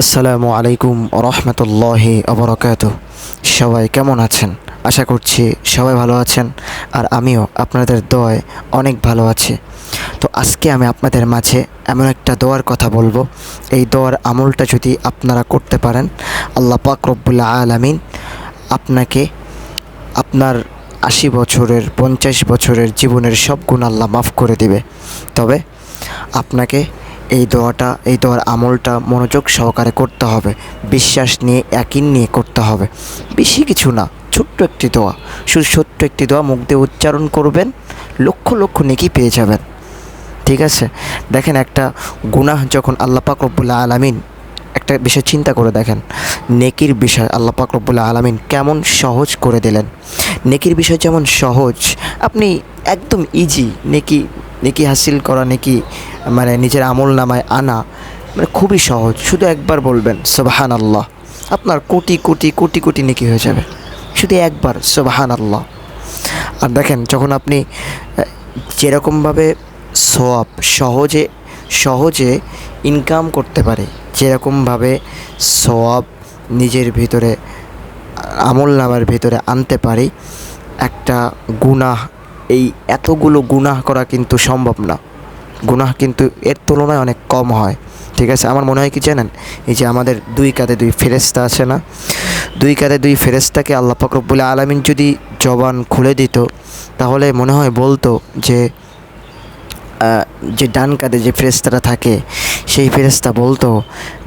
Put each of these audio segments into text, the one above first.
আসসালামু আলাইকুম রহমতুল্লাহি অবরকাত। সবাই কেমন আছেন? আশা করছি সবাই ভালো আছেন আর আমিও আপনাদের দোয়ায় অনেক ভালো আছি। তো আজকে আমি আপনাদের মাঝে এমন একটা দোয়ার কথা বলব। এই দোয়ার আমলটা যদি আপনারা করতে পারেন, আল্লাহ পাক রব্বুল্লা আলামিন আপনাকে আপনার আশি বছরের, পঞ্চাশ বছরের জীবনের সব গুণ আল্লাহ মাফ করে দিবে। তবে আপনাকে এই দোয়াটা, এই দোয়ার আমলটা মনোযোগ সহকারে করতে হবে। বিশ্বাস নিয়ে একিন নিয়ে করতে হবে। বেশি কিছু না, ছোট্ট একটি দোয়া। শুধু ছোট্ট একটি দোয়া মুখ দিয়ে উচ্চারণ করবেন, লক্ষ লক্ষ নেকি পেয়ে যাবেন। ঠিক আছে? দেখেন একটা গুনাহ যখন আল্লাহ পাক রব্বুল্লাহ আলামিন, একটা বিষয় চিন্তা করে দেখেন। নেকির বিষয় আল্লাহ পাক রব্বুল্লাহ আলামিন কেমন সহজ করে দিলেন। নেকির বিষয় যেমন সহজ, আপনি একদম ইজি নেকি নেকি হাসিল করা, নেকি মানে নিজের আমল নামায় আনা মানে খুবই সহজ। শুধু একবার বলবেন সোবাহান আল্লাহ আপনার কোটি কোটি কোটি কোটি নেকি হয়ে যাবে। শুধু একবার সোবাহান আল্লাহ আর দেখেন, যখন আপনি যেরকমভাবে সোয়াব সহজে সহজে ইনকাম করতে পারে, যেরকমভাবে সোয়াব নিজের ভিতরে, আমল নামার ভিতরে আনতে পারি, একটা গুনাহ, এই এতগুলো গুনাহ করা কিন্তু সম্ভব না। গুনাহ কিন্তু এর তুলনায় অনেক কম হয়। ঠিক আছে? আমার মনে হয় কি জানেন? এই যে আমাদের দুই কাঁধে দুই ফেরেস্তা আছে না? দুই কাঁধে দুই ফেরেস্তাকে আল্লাহ পাকরবুল আলমিন যদি জবান খুলে দিত, তাহলে মনে হয় বলতো যে যে ডান কাঁধে যে ফেরেস্তারা থাকে, সেই ফেরেস্তা বলতো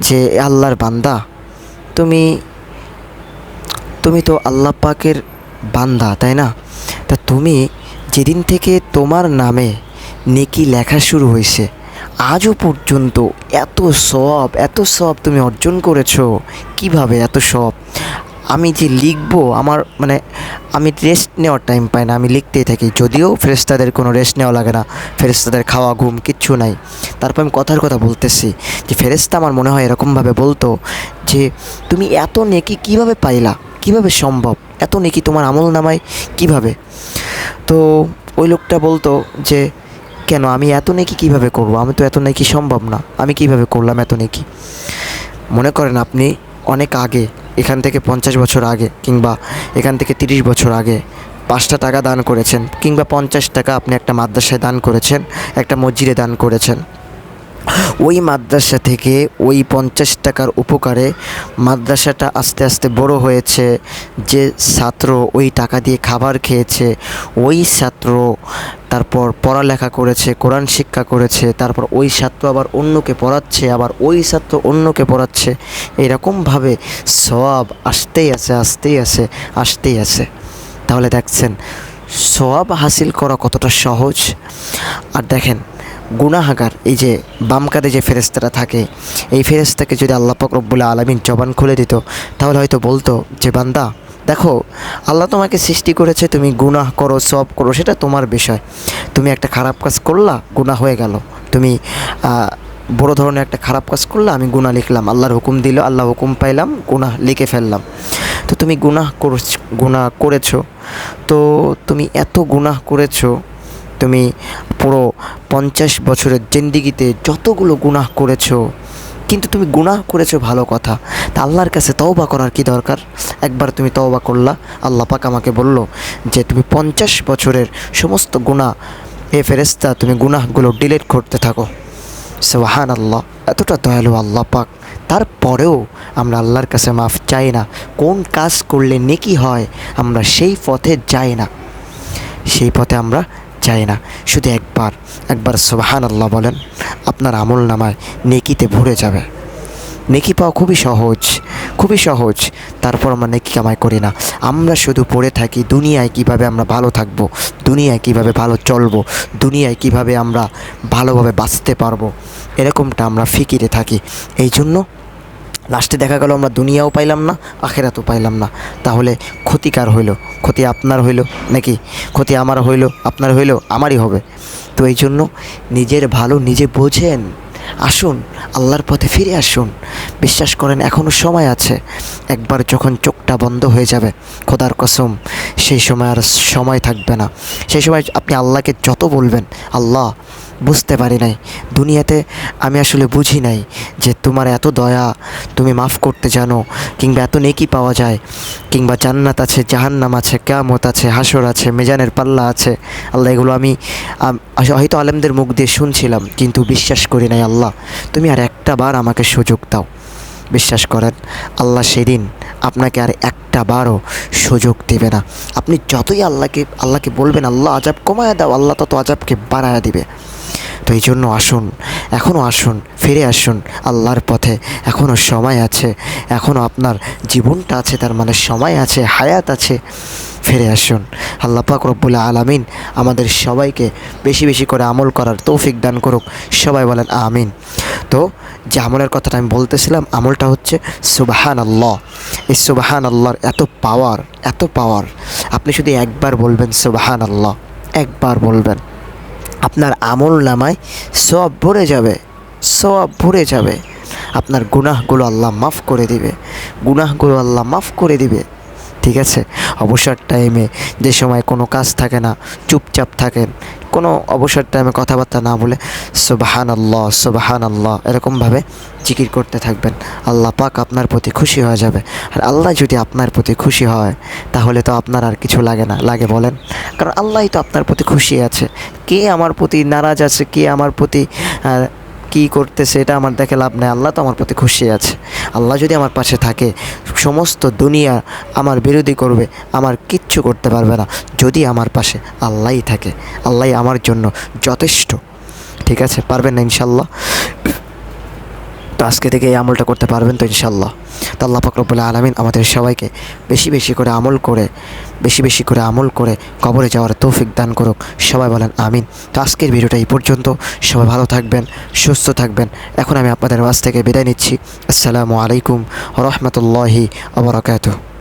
যে আল্লাহর বান্দা, তুমি তুমি তো আল্লাহ পাকের বান্দা, তাই না? তা তুমি যেদিন থেকে তোমার নামে নেকি লেখা শুরু হয়েছে। আজও পর্যন্ত এত সব এত সব তুমি অর্জন করেছ। কীভাবে এত সব? আমি যে লিখব, আমার মানে আমি রেস্ট নেওয়ার টাইম পাই না, আমি লিখতেই থাকি। যদিও ফেরেস্তাদের কোনো রেস্ট নেওয়া লাগে না ফেরেস্তাদের খাওয়া, ঘুম, কিচ্ছু নাই। তারপর আমি কথার কথা বলতেছি যে ফেরেস্তা আমার মনে হয় এরকমভাবে বলতো যে, তুমি এত নেকি কীভাবে পাইলা? কীভাবে সম্ভব? এত নেকি তোমার আমল নামায় কীভাবে? তো ওই লোকটা বলতো যে কেন? আমি এত নেকি কীভাবে করব? আমি তো এত নেকি সম্ভব না। আমি কীভাবে করলাম এত নেকি? মনে করেন আপনি অনেক আগে, এখান থেকে পঞ্চাশ বছর আগে কিংবা এখান থেকে তিরিশ বছর আগে পাঁচটা টাকা দান করেছেন কিংবা পঞ্চাশ টাকা আপনি একটা মাদ্রাসায় দান করেছেন, একটা মসজিদে দান করেছেন। ওই মাদ্রাসা থেকে ওই পঞ্চাশ টাকার উপকারে মাদ্রাসাটা আস্তে আস্তে বড় হয়েছে, যে ছাত্র ওই টাকা দিয়ে খাবার খেয়েছে, ওই ছাত্র তারপর পড়ালেখা করেছে, কোরআন শিক্ষা করেছে, তারপর ওই ছাত্র আবার অন্যকে পড়াচ্ছে, আবার ওই ছাত্র অন্যকে পড়াচ্ছে। এরকমভাবে সওয়াব আসতেই আছে আসতেই আছে আসতেই আছে। তাহলে দেখছেন, সওয়াব হাসিল করা কতটা সহজ। আর দেখেন, গুনাহাগার, এই যে বাম কাঁধে যে ফেরেস্তারা থাকে, এই ফেরেস্তাকে যদি আল্লাহ পাক রব্বুল্লাহ আলমিন জবান খুলে দিত, তাহলে হয়তো বলতো যে, বান্দা দেখো, আল্লাহ তোমাকে সৃষ্টি করেছে, তুমি গুনাহ করো সব করো, সেটা তোমার বিষয়। তুমি একটা খারাপ কাজ করলা, গুনাহ হয়ে গেল। তুমি বড় ধরনের একটা খারাপ কাজ করলা, আমি গুনাহ লিখলাম, আল্লাহর হুকুম দিল আল্লাহ হুকুম পাইলাম, গুনাহ লিখে ফেললাম। তো তুমি গুনাহ করছ, গুনাহ করেছ। তো তুমি এত গুনাহ করেছ, তুমি পুরো পঞ্চাশ বছরের জিন্দিগিতে যতগুলো গুনাহ করেছ কিন্তু তুমি গুনাহ করেছ ভালো কথা। তা আল্লাহর কাছে তওবা করার কি দরকার? একবার তুমি তওবা করলা, আল্লাহ পাক আমাকে বলল যে তুমি পঞ্চাশ বছরের সমস্ত গুনাহ এ ফেরেস্তা তুমি গুনাহগুলো ডিলিট করতে থাকো। সোহান আল্লাহ এতটা দয়ালু আল্লাহ পাক। তারপরেও আমরা আল্লাহর কাছে মাফ চাই না। কোন কাজ করলে নেকি হয়, আমরা সেই পথে যাই না। সেই পথে আমরা যাই না। শুধু একবার একবার সোবাহান আল্লাহ বলেন, আপনার আমল নামায় নেকিতে ভরে যাবে। নেকি পাওয়া খুবই সহজ খুবই সহজ। তারপর আমরা নেকি কামাই করি না। আমরা শুধু পড়ে থাকি, দুনিয়ায় কীভাবে আমরা ভালো থাকব, দুনিয়ায় কীভাবে ভালো চলবো, দুনিয়ায় কীভাবে আমরা ভালোভাবে বাঁচতে পারব, এরকমটা আমরা ফিকিরে থাকি। এই জন্য লাস্টে দেখা গেল, আমরা দুনিয়াও পাইলাম না, আখেরাতও পাইলাম না। তাহলে ক্ষতিকার হইল? ক্ষতি আপনার হইল নাকি? ক্ষতি আমার হইল, আপনার হইল, আমারই হবে। তো এই জন্য নিজের ভালো নিজে বোঝেন। আসুন, আল্লাহর পথে ফিরে আসুন। বিশ্বাস করেন এখনও সময় আছে। একবার যখন চোখটা বন্ধ হয়ে যাবে, খোদার কসম, সেই সময় আর সময় থাকবে না। সেই সময় আপনি আল্লাহকে যত বলবেন, আল্লাহ বুঝতে পারি নাই। দুনিয়াতে আমি আসলে বুঝি নাই যে তোমার এত দয়া, তুমি মাফ করতে জানো, কিংবা এত নেকি পাওয়া যায়, কিংবা জান্নাত আছে, জাহান্নাম আছে, কেয়ামত আছে হাসর আছে, মেজানের পাল্লা আছে। আল্লাহ, এগুলো আমি হয়তো আলেমদের মুখ দিয়ে শুনছিলাম, কিন্তু বিশ্বাস করি নাই, আল্লাহ, তুমি আর একটা বার আমাকে সুযোগ দাও। বিশ্বাস করেন, আল্লাহ সেদিন আপনাকে আর একটা বারও সুযোগ দেবে না। আপনি যতই আল্লাহকে আল্লাহকে বলবেন, আল্লাহ আজাব কমায় দাও, আল্লাহ তত আজাবকে বাড়ায় দিবে। তো এই জন্য আসুন, এখনও আসুন, ফিরে আসুন আল্লাহর পথে। এখনও সময় আছে, এখনও আপনার জীবনটা আছে, তার মানে সময় আছে, হায়াত আছে। ফিরে আসুন। আল্লাহ পাক রব্বুল আলামিন আমাদের সবাইকে বেশি বেশি করে আমল করার তৌফিক দান করুক। সবাই বলেন আমিন। তো যে আমলের কথাটা আমি বলতেছিলাম, আমলটা হচ্ছে সুবাহান আল্লাহ এই সুবাহান আল্লাহর এত পাওয়ার এত পাওয়ার আপনি শুধু একবার বলবেন সুবাহান আল্লাহ একবার বলবেন। আপনার আমল নামায় সব ভরে যাবে সব ভরে যাবে। আপনার গুনাহগুলো আল্লাহ মাফ করে দিবে, গুনাহগুলো আল্লাহ মাফ করে দিবে। ঠিক আছে? অবসর টাইমে যে সময় কোনো কাজ থাকে না, চুপচাপ থাকেন কোনো অবসর টাইমে কথাবার্তা না বলে সুবাহান আল্লাহ সুবাহান আল্লাহ এরকমভাবে জিকির করতে থাকবেন। আল্লাহ পাক আপনার প্রতি খুশি হয়ে যাবে। আর আল্লাহ যদি আপনার প্রতি খুশি হয়, তাহলে তো আপনার আর কিছু লাগে না। লাগে বলেন, কারণ আল্লাহই তো আপনার প্রতি খুশি আছে। কে আমার প্রতি নারাজ আছে, কে আমার প্রতি কী করতেছে এটা আমার দেখে লাভ নেই। আল্লাহ তো আমার প্রতি খুশি আছে। আল্লাহ যদি আমার পাশে থাকে সমস্ত দুনিয়া আমার বিরোধী করবে, আমার কিচ্ছু করতে পারবে না। যদি আমার পাশে আল্লাহ থাকে আল্লাহ আমার জন্য যথেষ্ট। ঠিক আছে? পারবেন না ইনশাল্লাহ তো আজকে থেকে এই আমলটা করতে পারবেন তো ইনশাল্লাহ তো আল্লাহ পাকরবুল্লা আলমিন আমাদের সবাইকে বেশি বেশি করে আমল করে, বেশি বেশি করে আমল করে কবরে যাওয়ার তৌফিক দান করুক। সবাই বলেন আমিন। তো আজকের ভিডিওটা এই পর্যন্ত। সবাই ভালো থাকবেন, সুস্থ থাকবেন। এখন আমি আপনাদের কাছ থেকে বিদায় নিচ্ছি। আসসালামু আলাইকুম রহমতুল্লাহি আবরাকাতুহ